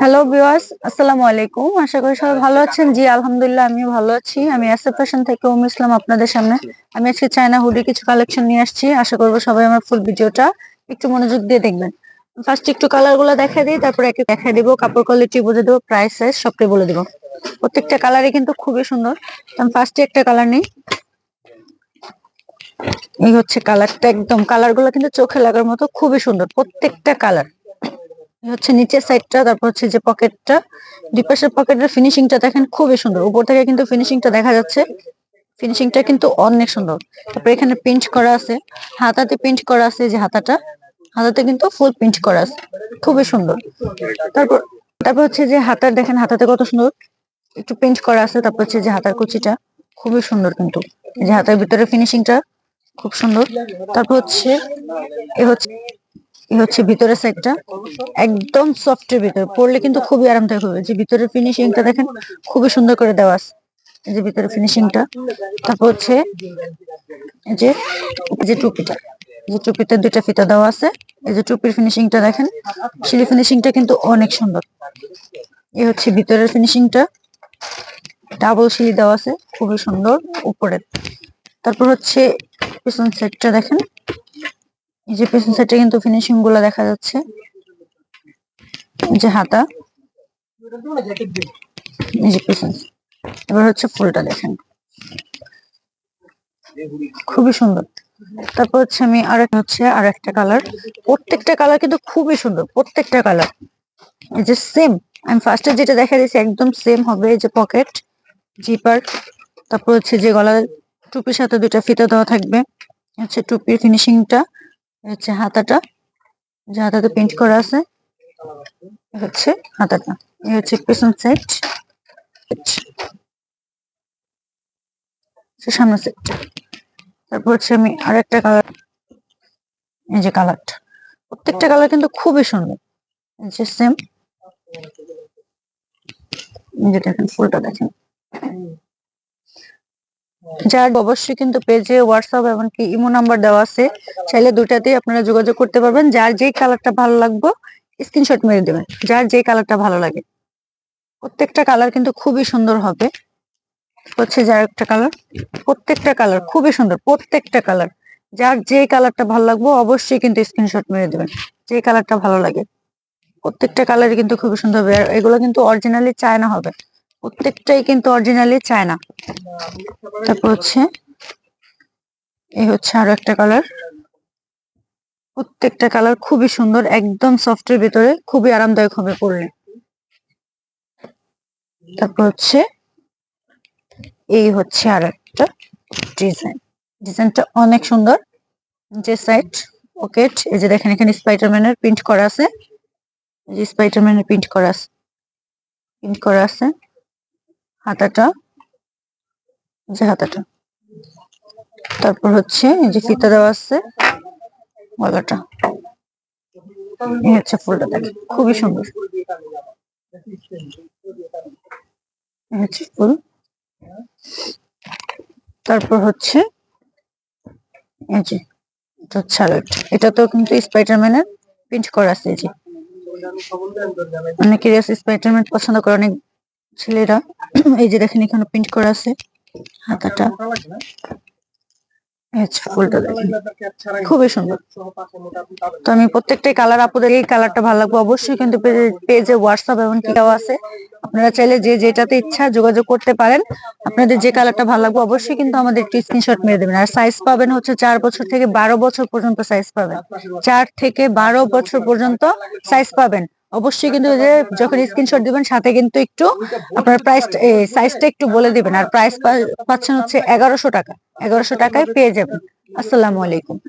Hello viewers আসসালামু আলাইকুম। আশা করি সবাই ভালো আছেন। জি আলহামদুলিল্লাহ আমি ভালো আছি। আমি এসএফ ফ্যাশন থেকে উম ইসলাম আপনাদের সামনে। আমি আজকে চায়না হুডি কিছু কালেকশন নিয়ে আসছি। আশা করব সবাই আমার ফুল ভিডিওটা একটু মনোযোগ দিয়ে দেখবেন। ফার্স্ট একটু কালারগুলো দেখা দিই তারপরে একে দেখা দিব। কাপড় কোয়ালিটি বুঝে দেবো প্রাইস সাইজ সবটাই বলে দিব। প্রত্যেকটা কালারই কিন্তু খুবই সুন্দর। ফার্স্টে একটা কালার নেই। এই হচ্ছে কালারটা একদম কালারগুলো কিন্তু চোখে লাগার মতো, খুবই সুন্দর, প্রত্যেকটা কালার। হচ্ছে নিচের সাইডটা, তারপর হচ্ছে যে পকেটটা, দুই পাশের পকেটের ফিনিশিংটা দেখেন খুবই সুন্দর, উপর থেকে কিন্তু ফিনিশিংটা দেখা যাচ্ছে। ফিনিশিংটা কিন্তু অনেক সুন্দর। তারপর এখানে প্রিন্ট করা আছে, হাতাতে প্রিন্ট করা আছে যে হাতাটা, হাতাতে কিন্তু ফুল প্রিন্ট করা আছে, খুবই সুন্দর। তারপর তারপর হচ্ছে যে হাতার, দেখেন হাতাতে কত সুন্দর, একটু প্রিন্ট করা আছে, তারপর হচ্ছে যে হাতার কুচিটা, খুবই সুন্দর কিন্তু। যে হাতের ভিতরে ফিনিশিংটা খুব সুন্দর। তারপর হচ্ছে, এ হচ্ছে এই হচ্ছে ভিতরের সাইডটা একদম সফটের ভিতরে। পড়লে কিন্তু খুবই আরামদায়ক হবে যে ভিতরের ফিনিশিংটা দেখেন, খুবই সুন্দর করে দেওয়া আছে। যে ভিতরের ফিনিশিংটা তারপর হচ্ছে যে যে টুপিটা। যে টুপিতে দুইটা ফিতা দেওয়া আছে। এই যে টুপির ফিনিশিংটা দেখেন সিলি ফিনিশিংটা কিন্তু অনেক সুন্দর। এই হচ্ছে ভিতরের ফিনিশিংটা ডাবল সিলি দেওয়া আছে, খুবই সুন্দর উপরে তারপর হচ্ছে পিছন সাইডটা দেখেন। এই যে পেছন সাইডে কিন্তু ফিনিশিংগুলো দেখা যাচ্ছে। এই যে হাতা। এই যে এবার হচ্ছে ফুলটা দেখেন। খুবই সুন্দর। তারপর হচ্ছে আমি আর হচ্ছে আর একটা কালার প্রত্যেকটা কালার কিন্তু খুবই সুন্দর, প্রত্যেকটা কালার এই যে সেম আমি ফার্স্টে যেটা দেখা দিয়েছি, একদম সেম হবে এই যে পকেট জিপার তারপর হচ্ছে যে গলার টুপির সাথে দুইটা ফিতা দেওয়া থাকবে। হচ্ছে টুপির ফিনিশিংটা হচ্ছে হাতাটা, যে হাতাতে পেন্ট করা আছে। হচ্ছে হাতাটা এই হচ্ছে পেছন সাইড সামনের সাইডটা তারপর হচ্ছে আমি আর একটা কালার এই যে কালারটা প্রত্যেকটা কালার কিন্তু খুবই সুন্দর। যে সেম যে দেখেন, ফুলটা দেখেন। যার অবশ্যই কিন্তু পেজে হোয়াটসঅ্যাপ এমনকি ইমো নাম্বার দেওয়া আছে, চাইলে দুটাতেই আপনারা যোগাযোগ করতে পারবেন। যার যেই কালারটা ভালো লাগবে স্ক্রিনশট মেরে দেবেন। যার যেই কালারটা ভালো লাগে। প্রত্যেকটা কালার কিন্তু খুবই সুন্দর হবে। হচ্ছে যার একটা কালার প্রত্যেকটা কালার খুবই সুন্দর, প্রত্যেকটা কালার যার যে কালারটা ভালো লাগবে, অবশ্যই কিন্তু স্ক্রিনশট মেরে দেবেন। যে কালারটা ভালো লাগে। প্রত্যেকটা কালারই কিন্তু খুবই সুন্দর। হবে আর এগুলো কিন্তু অরিজিনালি চায়না হবে। প্রত্যেকটাই কিন্তু অরিজিনালি চায়না তারপর হচ্ছে, এই হচ্ছে আরও একটা কালার প্রত্যেকটা কালার খুবই সুন্দর, একদম সফটের ভিতরে, খুবই আরামদায়ক হবে পরলে। তারপর হচ্ছে, এই হচ্ছে আর একটা ডিজাইন ডিজাইনটা অনেক সুন্দর যে সাইড পকেট এই যে দেখেন এখানে স্পাইডারম্যানের প্রিন্ট করা আছে। যে স্পাইডারম্যানের প্রিন্ট করা আছে। প্রিন্ট করা আছে। হাতাটা যে হাতাটা। তারপর হচ্ছে এই যে ফিতা দেওয়া আছে, গলাটা। হচ্ছে ফুলটা দেখে খুবই সুন্দর। ফুল। তারপর হচ্ছে এটা এটা তো কিন্তু স্পাইডারম্যানের প্রিন্ট করা আছে যে। স্পাইডারম্যান পছন্দ করে, অনেক ছেলেরা, এই যে দেখেন এখানে প্রিন্ট করা আছে হাতাটা। খুবই সুন্দর। তো আমি প্রত্যেকটাই কালার আপুদের এই কালারটা ভালো লাগবে অবশ্যই কিন্তু পেজে হোয়াটসঅ্যাপ এবং কি আছে। আপনারা চাইলে যে যেটাতে ইচ্ছা যোগাযোগ করতে পারেন। আপনাদের যে কালারটা ভালো লাগবে অবশ্যই কিন্তু আমাদের একটি স্ক্রিনশট মেরে দেবেন। আর সাইজ পাবেন হচ্ছে চার বছর থেকে বারো বছর পর্যন্ত সাইজ পাবেন। চার থেকে বারো বছর পর্যন্ত সাইজ পাবেন। অবশ্যই কিন্তু যে যখন স্ক্রিনশট দিবেন, সাথে কিন্তু একটু আপনার প্রাইস সাইজটা একটু বলে দিবেন। আর প্রাইস পাচ্ছেন হচ্ছে এগারোশো টাকা। এগারোশো টাকায় পেয়ে যাবেন। আসসালামু আলাইকুম।